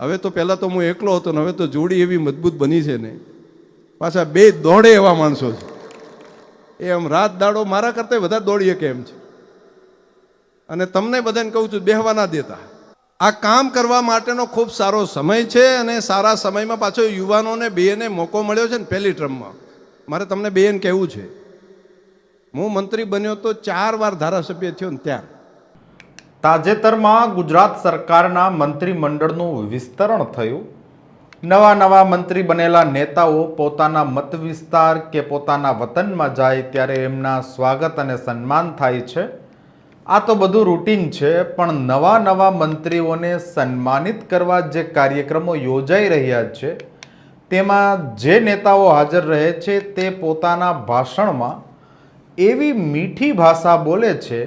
હવે તો પહેલાં તો હું એકલો હતો ને હવે તો જોડી એવી મજબૂત બની છે ને. પાછા બે દોડે એવા માણસો છે. એ આમ રાત દાડો મારા કરતાં વધારે દોડીએ કેમ છે? અને તમને બધાને કહું છું, બેહવા ના દેતા. આ કામ કરવા માટેનો ખૂબ સારો સમય છે અને સારા સમયમાં પાછો યુવાનોને, બેને મોકો મળ્યો છે ને પહેલી ટ્રમમાં. મારે તમને બેન કહેવું છે. હું મંત્રી બન્યો તો ચાર વાર ધારાસભ્ય થયો ને ત્યાર. તાજેતરમાં ગુજરાત સરકારના મંત્રીમંડળનું વિસ્તરણ થયું. નવા નવા મંત્રી બનેલા નેતાઓ પોતાના મત વિસ્તાર કે પોતાના વતનમાં જાય ત્યારે એમના સ્વાગત અને સન્માન થાય છે. આ તો બધું રૂટીન છે, પણ નવા નવા મંત્રીઓને સન્માનિત કરવા જે કાર્યક્રમો યોજાઈ રહ્યા છે, તેમાં જે નેતાઓ હાજર રહે છે તે પોતાના ભાષણમાં એવી મીઠી ભાષા બોલે છે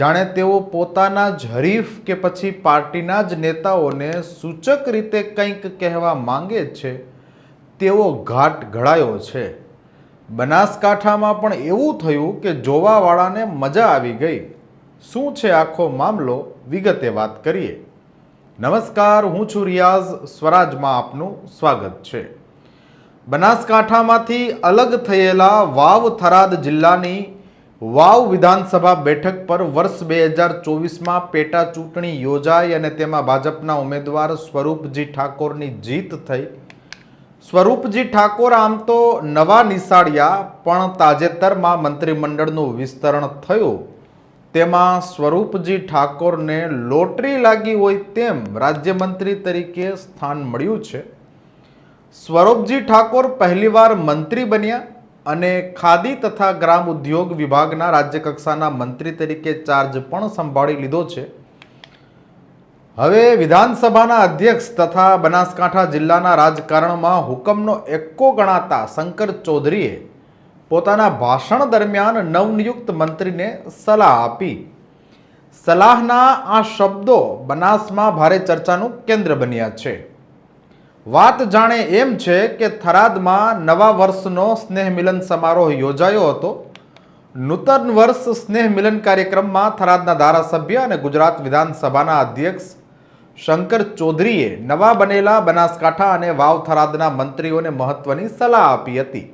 જાણે તેઓ પોતાના જ હરીફ કે પછી પાર્ટીના જ નેતાઓને સૂચક રીતે કંઈક કહેવા માંગે છે તેવો ઘાટ ઘડાયો છે. બનાસકાંઠામાં પણ એવું થયું કે જોવાવાળાને મજા આવી ગઈ. શું છે આખો મામલો? વિગતે વાત કરીએ. નમસ્કાર, હું છું રિયાઝ. સ્વરાજમાં આપનું સ્વાગત છે. બનાસકાંઠામાંથી અલગ થયેલા વાવ થરાદ જિલ્લાની વાવ વિધાનસભા બેઠક પર વર્ષ બે હજાર ચોવીસમાં પેટા ચૂંટણી યોજાઈ અને તેમાં ભાજપના ઉમેદવાર સ્વરૂપજી ઠાકોરની જીત થઈ. સ્વરૂપજી ઠાકોર આમ તો નવા નિશાળિયા, પણ તાજેતરમાં મંત્રીમંડળનું વિસ્તરણ થયું. તેમાં સ્વરૂપજી ઠાકોરને લોટરી લાગી હોય તેમ રાજ્યમંત્રી તરીકે સ્થાન મળ્યું છે. સ્વરૂપજી ઠાકોર પહેલીવાર મંત્રી બન્યા. અને ખાદી તથા ગ્રામ ઉદ્યોગ વિભાગના રાજ્યકક્ષાના મંત્રી તરીકે ચાર્જ પણ સંભાળી લીધો છે. હવે વિધાનસભાના અધ્યક્ષ તથા બનાસકાંઠા જિલ્લાના રાજકારણમાં હુકમનો એક્કો ગણાતા શંકર ચૌધરીએ પોતાના ભાષણ દરમિયાન નવનિયુક્ત મંત્રીને સલાહ આપી. સલાહના આ શબ્દો બનાસમાં ભારે ચર્ચાનું કેન્દ્ર બન્યા છે. વાત જાણે એમ છે કે થરાદમાં નવા વર્ષનો સ્નેહ મિલન સમારોહ યોજાયો હતો. નૂતન વર્ષ સ્નેહ મિલન કાર્યક્રમમાં થરાદના ધારાસભ્ય અને ગુજરાત વિધાનસભાના અધ્યક્ષ શંકર ચૌધરીએ નવા બનેલા બનાસકાંઠા અને વાવ થરાદના મંત્રીઓને મહત્વની સલાહ આપી હતી.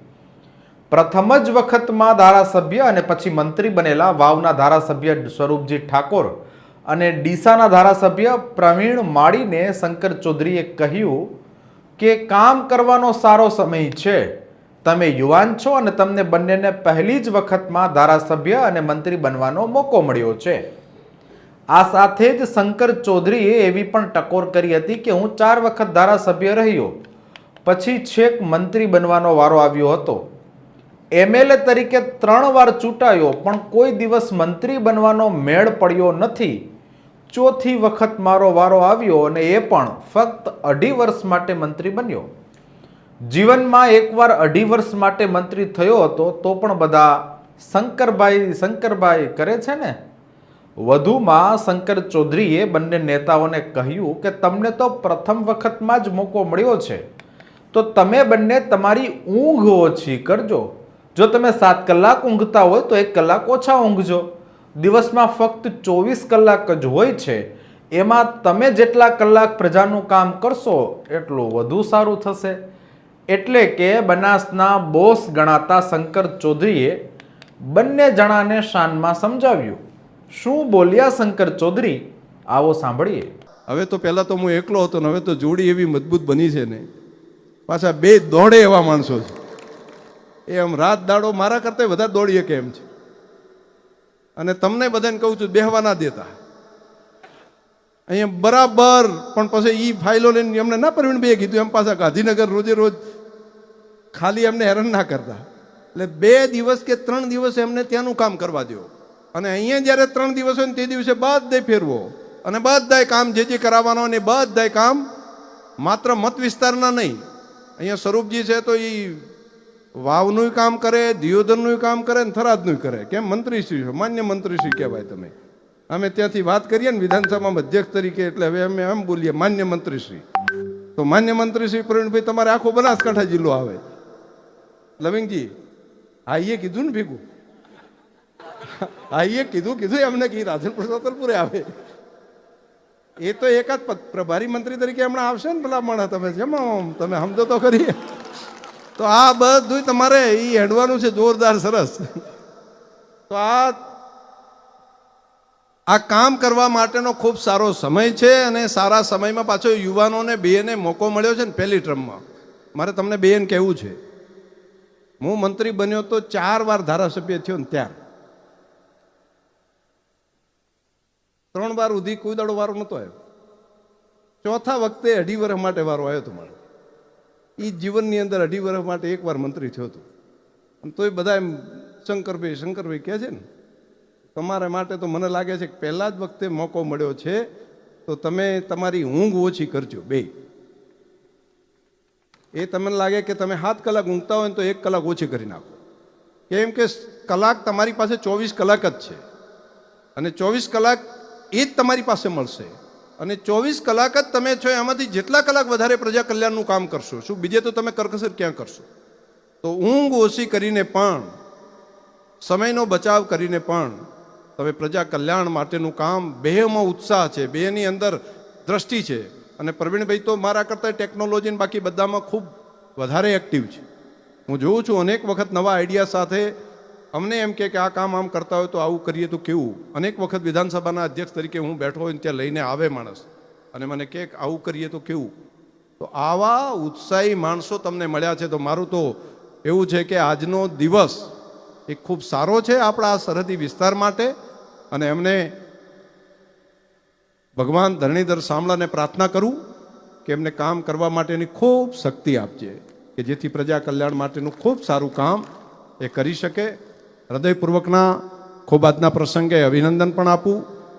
પ્રથમ જ વખતમાં ધારાસભ્ય અને પછી મંત્રી બનેલા વાવના ધારાસભ્ય સ્વરૂપજી ઠાકોર અને ડીસાના ધારાસભ્ય પ્રવીણ માળીને શંકર ચૌધરીએ કહ્યું કે કામ કરવાનો સારો સમય છે. તમે યુવાન છો અને તમને બંનેને પહેલી જ વખતમાં ધારાસભ્ય અને મંત્રી બનવાનો મોકો મળ્યો છે. આ સાથે જ શંકર ચૌધરીએ એવી પણ ટકોર કરી હતી કે હું ચાર વખત ધારાસભ્ય રહ્યો. પછી છેક મંત્રી બનવાનો વારો આવ્યો હતો. એમએલએ તરીકે ત્રણ વાર ચૂંટાયો, પણ કોઈ દિવસ મંત્રી બનવાનો મેળ પડ્યો નથી. ચોથી વખત મારો વારો આવ્યો અને એ પણ ફક્ત અઢી વર્ષ માટે મંત્રી બન્યો. જીવનમાં એકવાર અઢી વર્ષ માટે મંત્રી થયો હતો, તો પણ બધા શંકરભાઈ શંકરભાઈ કરે છે ને? વધુમાં શંકર ચૌધરીએ બંને નેતાઓને કહ્યું કે તમને તો પ્રથમ વખતમાં જ મોકો મળ્યો છે. તો તમે બંને તમારી ઊંઘ ઓછી કરજો. જો તમે સાત કલાક ઊંઘતા હોય તો એક કલાક ઓછા ઊંઘજો. દિવસમાં ફક્ત ચોવીસ કલાક જ હોય છે. એમાં તમે જેટલા કલાક પ્રજાનું કામ કરશો, એટલું વધુ સારું થશે. એટલે કે બનાસના બોસ ગણાતા શંકર ચૌધરીએ બંને જણાને શાનમાં સમજાવ્યું. શું બોલ્યા શંકર ચૌધરી? આવો સાંભળીએ. હવે તો પહેલાં તો હું એકલો હતો ને હવે તો જોડી એવી મજબૂત બની છે ને. પાછા બે દોડે એવા માણસો છે. એ આમ રાત દાડો મારા કરતાં વધારે દોડીએ કેમ છે? અને તમને બધાને કહું છું, બેહવા ના દેતા. અહીંયા બરાબર, પણ પછી એ ફાઇલો લઈને એમને ના પ્રવીણભાઈએ કીધું, એમ પાછા ગાંધીનગર રોજે રોજ ખાલી એમને હેરાન ના કરતા. એટલે બે દિવસ કે ત્રણ દિવસ એમને ત્યાંનું કામ કરવા દો અને અહીંયા જ્યારે ત્રણ દિવસ હોય ને તે દિવસે બધાય ફેરવો. અને બધાય કામ જે જે કરાવવાનો ને બધાય કામ માત્ર મત વિસ્તારના નહીં. અહીંયા સ્વરૂપજી છે તો એ વાવનું કામ કરે, દિયોદરનું કામ કરે ને થરાદનું કરે. કેમ? મંત્રીશ્રી છો, માન્ય મંત્રીશ્રી કહેવાય તમે. અમે ત્યાંથી વાત કરીએ ને વિધાનસભામાં અધ્યક્ષ તરીકે, એટલે હવે અમે એમ બોલીએ, માન્ય મંત્રીશ્રી. તો માન્ય મંત્રીશ્રી પ્રવીણભાઈ, તમારે આખો બનાસકાંઠા જિલ્લો આવે. લવિંગજી હા એ કીધું ને ભેગું? હા એ કીધું કીધું, એમને કી રાધનપુર સાતલપુરે આવે. એ તો એકાદ પ્રભારી મંત્રી તરીકે હમણાં આવશે ને પેલા માણસ તમે, જેમાં તમે સમજો તો ખરી. તો આ બધું તમારે એ હેડવાનું છે, જોરદાર, સરસ. તો આ આ કામ કરવા માટેનો ખૂબ સારો સમય છે અને સારા સમયમાં પાછો યુવાનોને, બેને મોકો મળ્યો છે ને પહેલી ટ્રમમાં. મારે તમને બેન કહેવું છે. હું મંત્રી બન્યો તો ચાર વાર ધારાસભ્ય થયો ને ત્યાર ત્રણ વાર સુધી કોઈ દાડો વારો નહોતો આવ્યો. ચોથા વખતે અઢી વર્ષ માટે વારો આવ્યો હતો એ જીવનની અંદર અઢી વર્ષ માટે એકવાર મંત્રી થયો હતો. અને તોય બધા એમ શંકરભાઈ શંકરભાઈ કહે છે ને, તમારા માટે તો મને લાગે છે કે પહેલાં જ વખતે મોકો મળ્યો છે, તો તમે તમારી ઊંઘ ઓછી કરજો, બે. એ તમને લાગે કે તમે સાત કલાક ઊંઘતા હોય તો એક કલાક ઓછી કરી નાખો. કેમ કે કલાક તમારી પાસે ચોવીસ કલાક જ છે. અને ચોવીસ કલાક એ જ તમારી પાસે મળશે. અને ચોવીસ કલાક જ તમે છો, એમાંથી જેટલા કલાક વધારે પ્રજા કલ્યાણનું કામ કરશો. શું, બીજે તો તમે કરકસર ક્યાં કરશો? તો ઊંઘ ઓછી કરીને પણ, સમયનો બચાવ કરીને પણ, તમે પ્રજા કલ્યાણ માટેનું કામ બેમાં ઉત્સાહ છે, બેની અંદર દ્રષ્ટિ છે. અને પ્રવીણભાઈ તો મારા કરતાં ટેકનોલોજીને બાકી બધામાં ખૂબ વધારે એક્ટિવ છે. હું જોઉં છું, અનેક વખત નવા આઈડિયા સાથે અમને એમ કે આ કામ આમ કરતા હોય તો આવું કરીએ તો કેવું? અનેક વખત વિધાનસભાના અધ્યક્ષ તરીકે હું બેઠો હોય ત્યાં લઈને આવે માણસ અને મને કે આવું કરીએ તો કેવું? તો આવા ઉત્સાહી માણસો તમને મળ્યા છે તો મારું તો એવું છે કે આજનો દિવસ એ ખૂબ સારો છે આપણા સરહદી વિસ્તાર માટે અને એમને ભગવાન ધરણીધર સાંભળાને પ્રાર્થના કરું કે એમને કામ કરવા માટેની ખૂબ શક્તિ આપજે કે જેથી પ્રજા કલ્યાણ માટેનું ખૂબ સારું કામ એ કરી શકે હૃદયપૂર્વકના ખૂબ આજના પ્રસંગે અભિનંદન પણ આપું.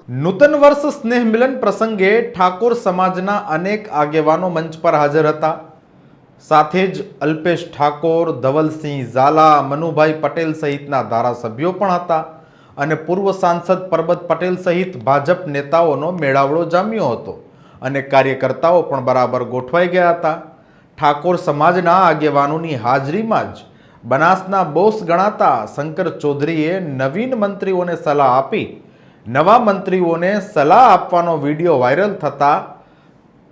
નૂતન વર્ષ સ્નેહ મિલન પ્રસંગે ઠાકોર સમાજના અનેક આગેવાનો મંચ પર હાજર હતા. સાથે જ અલ્પેશ ઠાકોર, ધવલસિંહ ઝાલા, મનુભાઈ પટેલ સહિતના ધારાસભ્યો પણ હતા અને પૂર્વ સાંસદ પરબત પટેલ સહિત ભાજપ નેતાઓનો મેળાવડો જામ્યો હતો અને કાર્યકર્તાઓ પણ બરાબર ગોઠવાઈ ગયા હતા. ઠાકોર સમાજના આગેવાનોની હાજરીમાં જ બનાસના બોસ ગણાતા શંકર ચૌધરીએ નવીન મંત્રીઓને સલાહ આપી. નવા મંત્રીઓને સલાહ આપવાનો વીડિયો વાયરલ થતા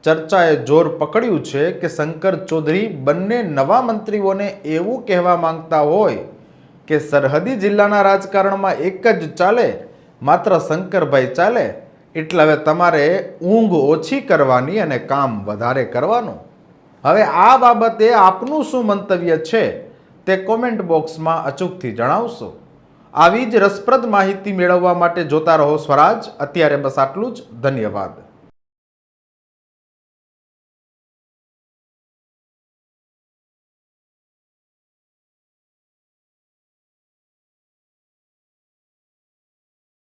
ચર્ચાએ જોર પકડ્યું છે કે શંકર ચૌધરી બંને નવા મંત્રીઓને એવું કહેવા માંગતા હોય કે સરહદી જિલ્લાના રાજકારણમાં એક જ ચાલે, માત્ર શંકરભાઈ ચાલે, એટલે હવે તમારે ઊંઘ ઓછી કરવાની અને કામ વધારે કરવાનું. હવે આ બાબતે આપનું શું મંતવ્ય છે? તે કોમેન્ટ બોક્સમાં અચૂકથી જણાવશો. આવી જ રસપ્રદ માહિતી મેળવવા માટે જોતા રહો સ્વરાજ. અત્યારે બસ આટલું જ. ધન્યવાદ.